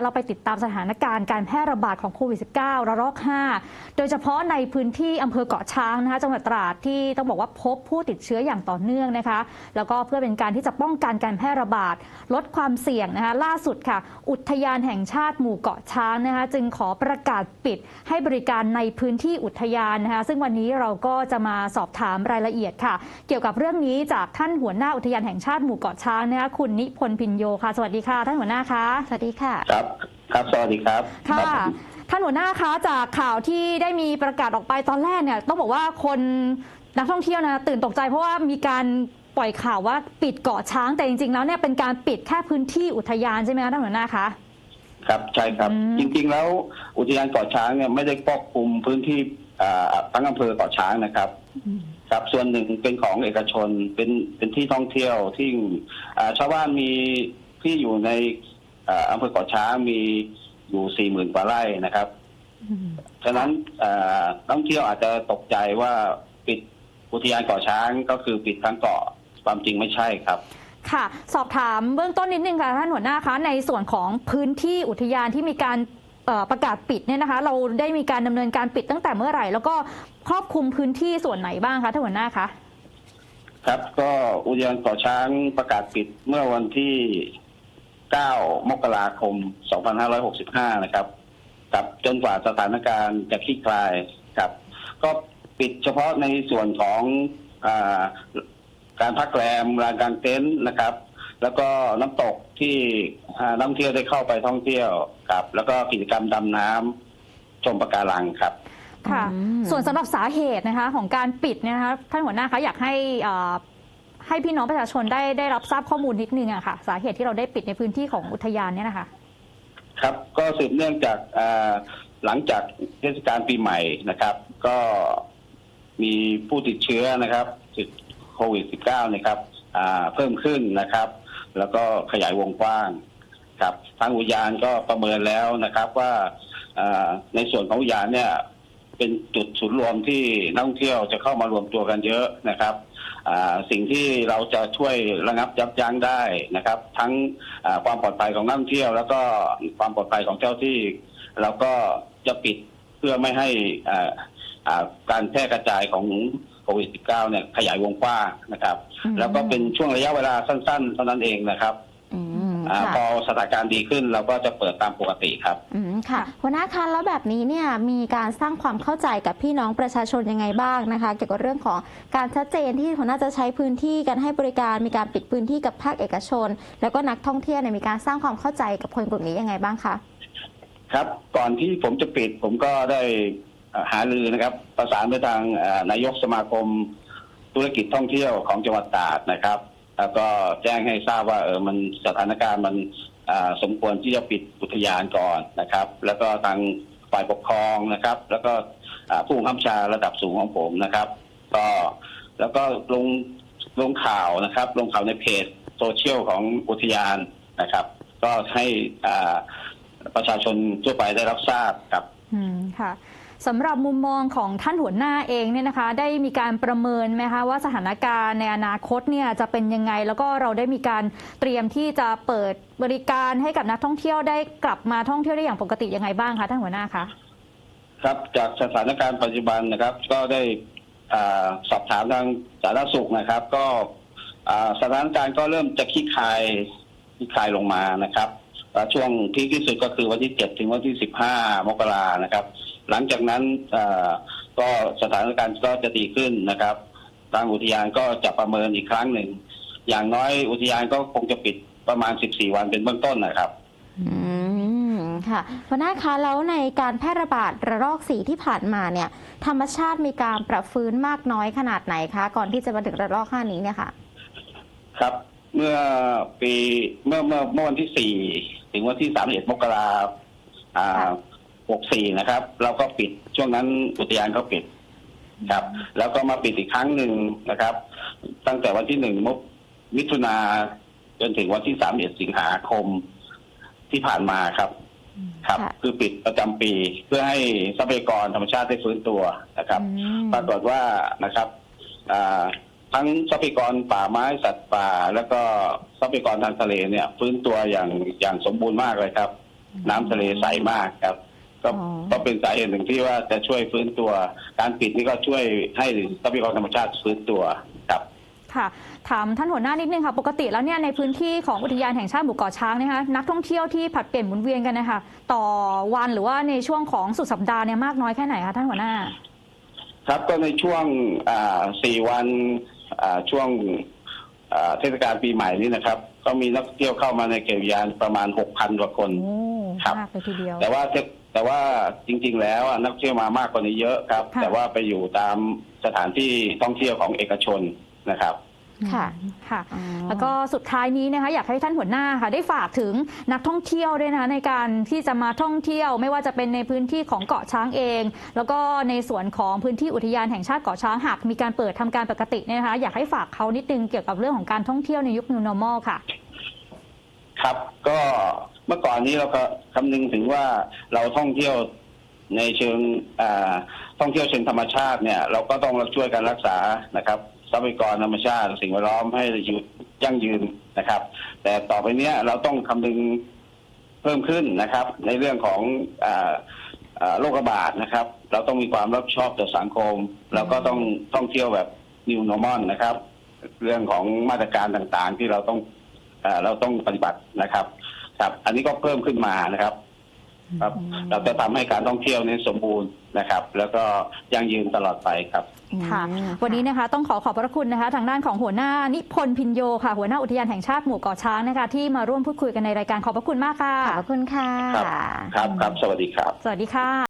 เราไปติดตามสถานการณ์การแพร่ระบาดของโควิด -19 ระลอก 5 โดยเฉพาะในพื้นที่อำเภอเกาะช้างนะคะจังหวัดตราดที่ต้องบอกว่าพบผู้ติดเชื้ออย่างต่อเนื่องนะคะ แล้วก็เพื่อเป็นการที่จะป้องกันการแพร่ระบาด ลดความเสี่ยงนะคะล่าสุดค่ะ อุทยานแห่งชาติหมู่เกาะช้างนะคะจึงขอประกาศปิดให้บริการในพื้นที่อุทยานนะคะซึ่งวันนี้เราก็จะมาสอบถามรายละเอียดค่ะ เกี่ยวกับเรื่องนี้จากท่านหัวหน้าอุทยานแห่งชาติหมู่เกาะช้างนะคะคุณนิพนธ์พินโยค่ะ สวัสดีค่ะ ท่านหัวหน้าคะสวัสดีค่ะครับครับสวัสดีครับค่ะรับผมท่านหัวหน้าคะจากข่าวที่ได้มีประกาศออกไปตอนแรกเนี่ย ต้องบอกว่าคนนักท่องเที่ยวนะตื่นตกใจเพราะว่ามีการปล่อยข่าวว่าปิดเกาะช้างแต่จริง ๆ แล้วเนี่ยเป็นการปิดแค่พื้นที่อุทยานใช่ไหมคะท่านหัวหน้าคะ ครับใช่ครับ อืม จริง ๆ แล้วอุทยานเกาะช้างเนี่ยไม่ได้ครอบคลุมพื้นที่อ่าทั้งอำเภอเกาะช้างนะครับ ครับส่วนหนึ่งเป็นของเอกชนเป็นเป็นที่ท่องเที่ยวที่อ่าชาวบ้านมีที่อยู่ใน อ่าอำเภอเกาะช้างมีอยู่สี่หมื่นกว่าไร่นะครับฉะนั้นอ่านักท่องเที่ยวอาจจะตกใจว่าปิดอุทยานเกาะช้างก็คือปิดทั้งเกาะความจริงไม่ใช่ครับค่ะ สอบถามเบื้องต้นนิดนึงค่ะท่านหัวหน้าคะในส่วนของพื้นที่อุทยานที่มีการเอ่อประกาศปิดเนี่ยนะคะ เราได้มีการดำเนินการปิดตั้งแต่เมื่อไหร่ แล้วก็ครอบคลุมพื้นที่ส่วนไหนบ้างคะท่านหัวหน้าคะครับก็อุทยานเกาะช้างประกาศปิดเมื่อวันที่ 9 มกราคม 2565 นะครับครับจนกว่าสถานการณ์จะคลี่คลายครับ ก็ปิดเฉพาะในส่วนของอาการพักแรมลานกลางเต็นท์นะครับ แล้วก็น้ำตกที่อ่านักท่องเที่ยวได้เข้าไปท่องเที่ยวครับ แล้วก็กิจกรรมดำน้ำชมปะการังครับค่ะอืมส่วนสำหรับสาเหตุนะคะของการปิดเนี่ยนะคะท่านหัวหน้าคะอยากให้เอ่อ ให้พี่น้องประชาชนได้ได้รับทราบข้อมูลนิดนึงอะค่ะ สาเหตุที่เราได้ปิดในพื้นที่ของอุทยานเนี่ยนะคะครับก็สืบเนื่องจากอ่าหลังจากเทศกาลปีใหม่นะครับ ก็มีผู้ติดเชื้อนะครับติดโควิด -19 นะครับอ่าเพิ่มขึ้นนะครับ แล้วก็ขยายวงกว้างครับทางอุทยานก็ประเมินแล้วนะครับว่าอ่าในส่วนของอุทยานเนี่ย เป็นจุดศูนย์รวมที่นักท่องเที่ยวจะเข้ามารวมตัวกันเยอะนะครับอ่าสิ่งที่เราจะช่วยระงับยับยั้งได้นะครับ ทั้งอ่าความปลอดภัยของนักท่องเที่ยว แล้วก็ความปลอดภัยของเจ้าที่แล้วก็จะปิดเพื่อไม่ให้อ่าอ่าการแพร่กระจายของโควิด -19 เนี่ยขยายวงกว้างนะครับอืมแล้วก็เป็นช่วงระยะเวลาสั้น ๆ เท่านั้นเองนะครับ อืมอาค่ะ พอสถานการณ์ดีขึ้น เราก็จะเปิดตามปกติครับ อืมค่ะหัวหน้าคะแล้วแบบนี้เนี่ยมีการสร้างความเข้าใจกับพี่น้องประชาชนยังไงบ้างนะคะ เกี่ยวกับเรื่องของการชัดเจนที่หัวหน้าจะใช้พื้นที่การให้บริการมีการปิดพื้นที่กับภาคเอกชน แล้วก็นักท่องเที่ยวเนี่ยมีการสร้างความเข้าใจกับคนกลุ่มนี้ยังไงบ้างคะครับ ก่อนที่ผมจะปิด ผมก็ได้เอ่อหารือนะครับ ประสานไปทางเอ่อนายกสมาคมธุรกิจท่องเที่ยวของจังหวัดตราดนะครับ แล้วก็แจ้งให้ทราบว่าเออมันสถานการณ์มันสมควรที่จะปิดอุทยานก่อนนะครับ แล้วก็ทางฝ่ายปกครองนะครับ แล้วก็ผู้บังคับบัญชาระดับสูงของผมนะครับ ก็แล้วก็ลงลงข่าวนะครับ ลงข่าวในเพจโซเชียลของอุทยานนะครับ ก็ให้ประชาชนทั่วไปได้รับทราบครับ อืมค่ะ สำหรับมุมมองของท่านหัวหน้าเองเนี่ยนะคะ ได้มีการประเมินไหมคะว่าสถานการณ์ในอนาคตเนี่ยจะเป็นยังไง แล้วก็เราได้มีการเตรียมที่จะเปิดบริการให้กับนักท่องเที่ยวได้กลับมาท่องเที่ยวได้อย่างปกติยังไงบ้างคะท่านหัวหน้าคะครับจากสถานการณ์ปัจจุบันนะครับ ก็ได้สอบถามทางสาธารณสุขนะครับ ก็สถานการณ์ก็เริ่มจะคลี่คลายคลี่คลายลงมานะครับช่วงที่ที่สุดก็คือวันที่เจ็ดถึงวันที่สิบห้ามกรานะครับ หลังจากนั้นอ่าก็สถานการณ์ก็จะดีขึ้นนะครับ ทางอุทยานก็จะประเมินอีกครั้งหนึ่ง อย่างน้อยอุทยานก็คงจะปิดประมาณ 14 วันเป็นเบื้องต้นนะครับอืมค่ะหัวหน้าคะแล้วในการแพร่ระบาดระลอกสีที่ผ่านมาเนี่ย ธรรมชาติมีการปรับฟื้นมากน้อยขนาดไหนคะ ก่อนที่จะมาถึงระลอกห้านี้เนี่ยค่ะ ครับเมื่อปีเมื่อเมื่อเมื่อวันที่สี่ถึงวันที่สามเอ็ดมกราอ่า ค่ะหกสี่นะครับ เราก็ปิดช่วงนั้นอุทยานก็ปิดครับ แล้วก็มาปิดอีกครั้งหนึ่งนะครับ ตั้งแต่วันที่หนึ่งมิถุนาจนถึงวันที่สามเอ็ดสิงหาคมที่ผ่านมาครับ ครับค่ะคือปิดประจำปีเพื่อให้ทรัพยากรธรรมชาติได้ฟื้นตัวนะครับอืมปรากฏว่านะครับอ่าทั้งทรัพยากรป่าไม้สัตว์ป่า แล้วก็ทรัพยากรทางทะเลเนี่ย ฟื้นตัวอย่างอย่างสมบูรณ์มากเลยครับ น้ำทะเลใสมากครับ ก็อ๋อ ก็เป็นสาเหตุหนึ่งที่ว่าจะช่วยฟื้นตัว การปิดนี่ก็ช่วยให้ทรัพยากรธรรมชาติฟื้นตัวครับ ค่ะ ถามท่านหัวหน้านิดนึงค่ะ ปกติแล้วเนี่ยในพื้นที่ของอุทยานแห่งชาติหมู่เกาะช้างนะคะนักท่องเที่ยวที่ผลัดเปลี่ยนหมุนเวียนกันนะคะต่อวันหรือว่าในช่วงของสุดสัปดาห์เนี่ยมากน้อยแค่ไหนคะท่านหัวหน้า ครับก็ในช่วงอ่าสี่วันอ่าช่วงอ่าเทศกาลปีใหม่นี้นะครับ ก็มีนักท่องเที่ยวเข้ามาในเขตอุทยานประมาณหกพันกว่าคน โอ้ ครับ มากเลยทีเดียว แต่ว่าเทศแต่ว่าจริง ๆ แล้วอะนักท่องเที่ยวมามากกว่านี้เยอะครับ ค่ะ แต่ว่าไปอยู่ตามสถานที่ท่องเที่ยวของเอกชนนะครับ ค่ะค่ะ อ๋อ แล้วก็สุดท้ายนี้นะคะอยากให้ท่านหัวหน้าค่ะ ได้ฝากถึงนักท่องเที่ยวด้วยนะคะในการที่จะมาท่องเที่ยว ไม่ว่าจะเป็นในพื้นที่ของเกาะช้างเอง แล้วก็ในส่วนของพื้นที่อุทยานแห่งชาติเกาะช้างหากมีการเปิดทำการปกติเนี่ยนะคะ อยากให้ฝากเขานิดนึงเกี่ยวกับเรื่องของการท่องเที่ยวในยุค New Normal ค่ะ ครับก็เมื่อก่อนนี้เราก็คำนึงถึงว่าเราท่องเที่ยวในเชิงท่องเที่ยวเชิงธรรมชาติเนี่ย เราก็ต้องช่วยกันรักษานะครับทรัพยากรธรรมชาติ สิ่งแวดล้อมให้อยู่ยั่งยืนนะครับ แต่ต่อไปเนี้ยเราต้องคำนึงเพิ่มขึ้นนะครับ ในเรื่องของออโรคระบาดนะครับ เราต้องมีความรับผิดชอบต่อสังคมแล้วก็ต้องท่องเที่ยวแบบ new normal นะครับ เรื่องของมาตรการต่างๆที่เราต้องอเราต้องปฏิบัตินะครับ ครับ อันนี้ก็เพิ่มขึ้นมานะครับ ครับ เราจะทำให้การท่องเที่ยวนี้สมบูรณ์นะครับ แล้วก็ยั่งยืนตลอดไปครับค่ะอืมวันนี้นะคะต้องขอขอบพระคุณนะคะ ทางด้านของหัวหน้านิพนธ์พินโยค่ะ หัวหน้าอุทยานแห่งชาติหมู่เกาะช้างนะคะ ที่มาร่วมพูดคุยกันในรายการขอบพระคุณมากค่ะขอบพระคุณค่ะครับครับครับ สวัสดีครับ สวัสดีค่ะ